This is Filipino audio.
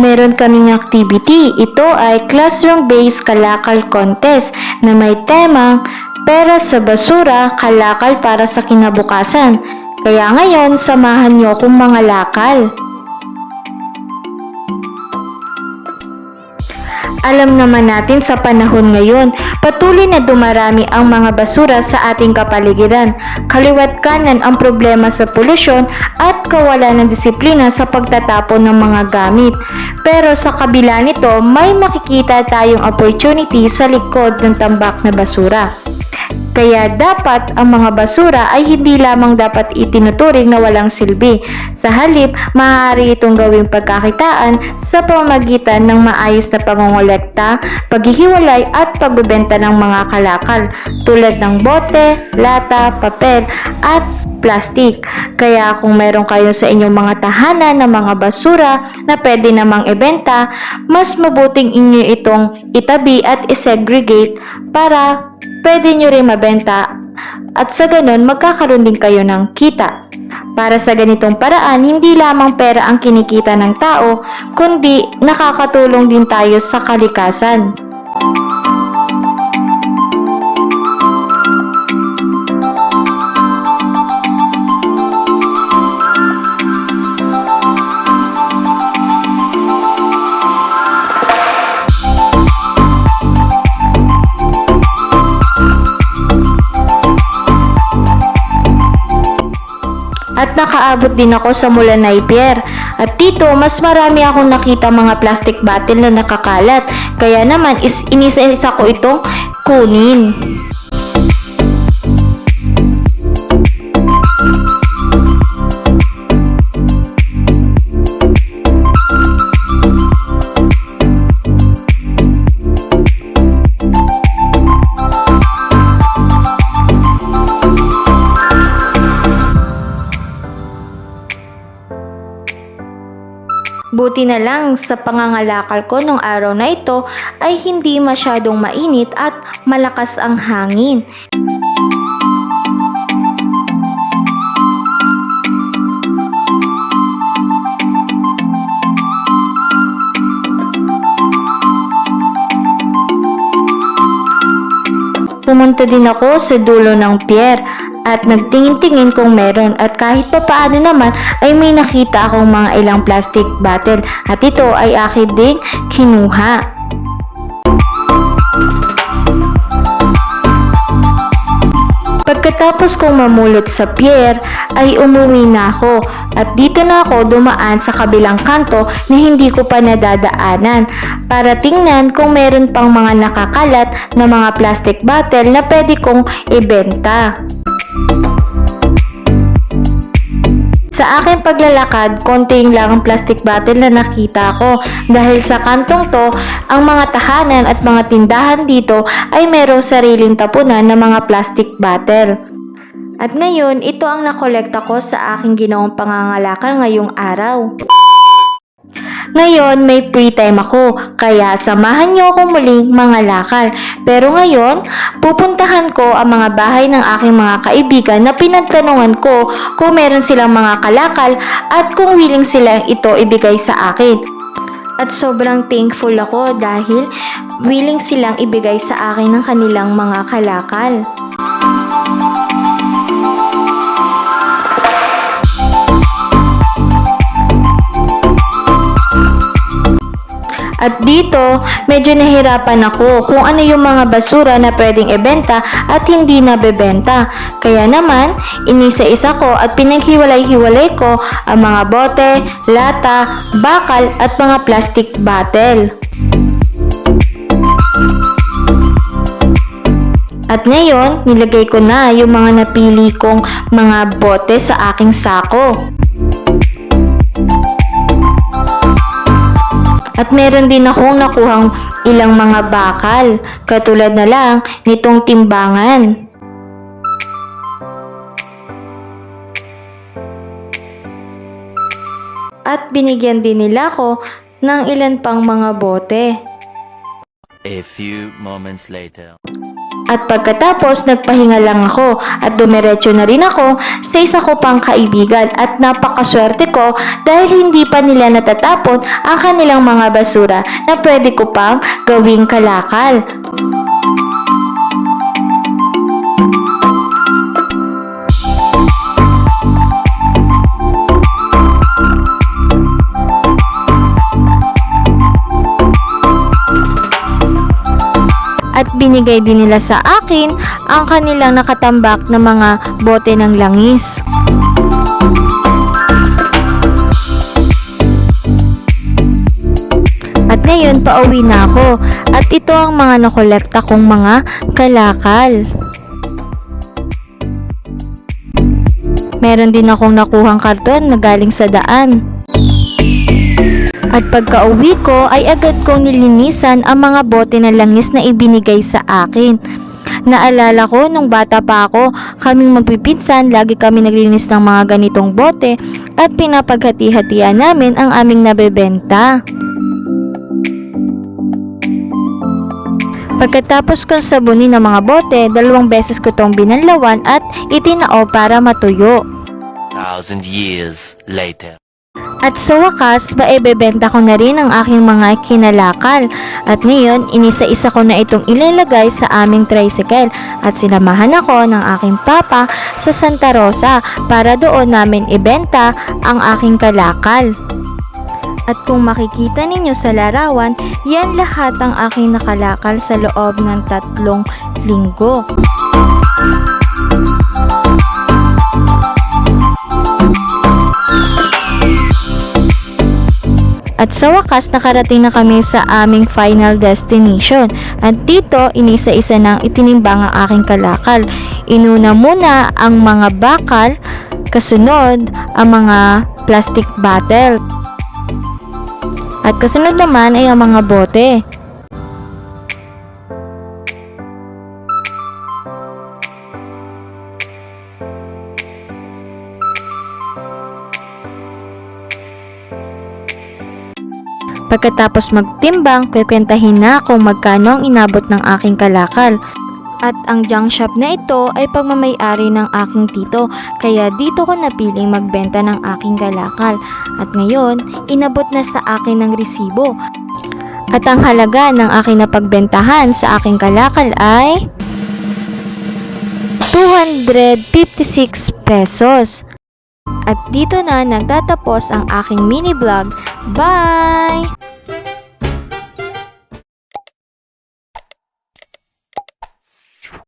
meron kaming activity. Ito ay classroom-based kalakal contest na may temang pera sa basura, kalakal para sa kinabukasan. Kaya ngayon, samahan niyo akong mga lakal. Alam naman natin sa panahon ngayon, patuloy na dumarami ang mga basura sa ating kapaligiran. Kaliwat kanan ang problema sa polusyon at kawalan ng disiplina sa pagtatapon ng mga gamit. Pero sa kabila nito, may makikita tayong opportunity sa likod ng tambak na basura. Kaya dapat ang mga basura ay hindi lamang dapat itinuturing na walang silbi. Sa halip, maaari itong gawing pagkakitaan sa pamamagitan ng maayos na pangongolekta, paghihiwalay at pagbebenta ng mga kalakal tulad ng bote, lata, papel at plastic. Kaya kung meron kayo sa inyong mga tahanan ng mga basura na pwede namang ibenta, mas mabuting inyo itong itabi at isegregate para pwede nyo rin mabenta at sa ganun magkakaroon din kayo ng kita. Para sa ganitong paraan, hindi lamang pera ang kinikita ng tao, kundi nakakatulong din tayo sa kalikasan. Nakaabot din ako sa Mulanay Pier. At dito, mas marami akong nakita mga plastic bottle na nakakalat. Kaya naman, is inisa-isa ko itong kunin. Buti na lang sa pangangalakal ko nung araw na ito ay hindi masyadong mainit at malakas ang hangin. Pumunta din ako sa dulo ng pier at nagtingin-tingin kung meron at kahit pa paano naman ay may nakita akong mga ilang plastic bottle at ito ay akin ding kinuha. Pagkatapos kong mamulot sa pier ay umuwi na ako at dito na ako dumaan sa kabilang kanto na hindi ko pa nadadaanan para tingnan kung meron pang mga nakakalat na mga plastic bottle na pwede kong ibenta. Sa aking paglalakad, konting lang ang plastic bottle na nakita ko dahil sa kantong to, ang mga tahanan at mga tindahan dito ay merong sariling tapunan ng mga plastic bottle. At ngayon, ito ang nakolekta ko sa aking ginawang pangangalakal ngayong araw. Ngayon, may free time ako, kaya samahan niyo ako muling mga lakal. Pero ngayon, pupuntahan ko ang mga bahay ng aking mga kaibigan na pinagtanungan ko kung meron silang mga kalakal at kung willing silang ito ibigay sa akin. At sobrang thankful ako dahil willing silang ibigay sa akin ng kanilang mga kalakal. At dito, medyo nahirapan ako kung ano yung mga basura na pwedeng ibenta at hindi na bebenta. Kaya naman, inisa-isa ko at pinaghiwalay-hiwalay ko ang mga bote, lata, bakal at mga plastic bottle. At ngayon, nilagay ko na yung mga napili kong mga bote sa aking sako. Meron din akong nakuhang ilang mga bakal, katulad na lang nitong timbangan. At binigyan din nila ko ng ilan pang mga bote. A few moments later. At pagkatapos, nagpahinga lang ako at dumiretso na rin ako sa isa ko pang kaibigan at napakaswerte ko dahil hindi pa nila natatapon ang kanilang mga basura na pwede ko pang gawing kalakal. Binigay din nila sa akin ang kanilang nakatambak na mga bote ng langis. At ngayon, pauwi na ako. At ito ang mga nakolekta kong mga kalakal. Meron din akong nakuhang karton na galing sa daan. At pagka-uwi ko ay agad kong nilinisan ang mga bote na langis na ibinigay sa akin. Naalala ko nung bata pa ako, kaming magpipinsan, lagi kami naglinis ng mga ganitong bote at pinapaghati-hatian namin ang aming nabebenta. Pagkatapos kong sabunin ng mga bote, dalawang beses ko tong binanlawan at itinao para matuyo. thousand years later. At sa wakas, maibebenta ko na rin ang aking mga kinalakal. At ngayon, inisa-isa ko na itong ilalagay sa aming tricycle. At sinamahan ako ng aking papa sa Santa Rosa para doon namin ibenta ang aking kalakal. At kung makikita ninyo sa larawan, yan lahat ang aking nakalakal sa loob ng tatlong linggo. At sa wakas, nakarating na kami sa aming final destination. At dito, inisa-isa nang itinimbang ang aking kalakal. Inuna muna ang mga bakal, kasunod ang mga plastic bottle. At kasunod naman ay ang mga bote. Pagkatapos magtimbang, kukwentahin na kung magkano ang inabot ng aking kalakal. At ang junk shop na ito ay pagmamayari ng aking tito, kaya dito ko napiling magbenta ng aking kalakal. At ngayon, inabot na sa akin ng resibo. At ang halaga ng aking napagbentahan sa aking kalakal ay 256 pesos. At dito na nagtatapos ang aking mini vlog. Bye!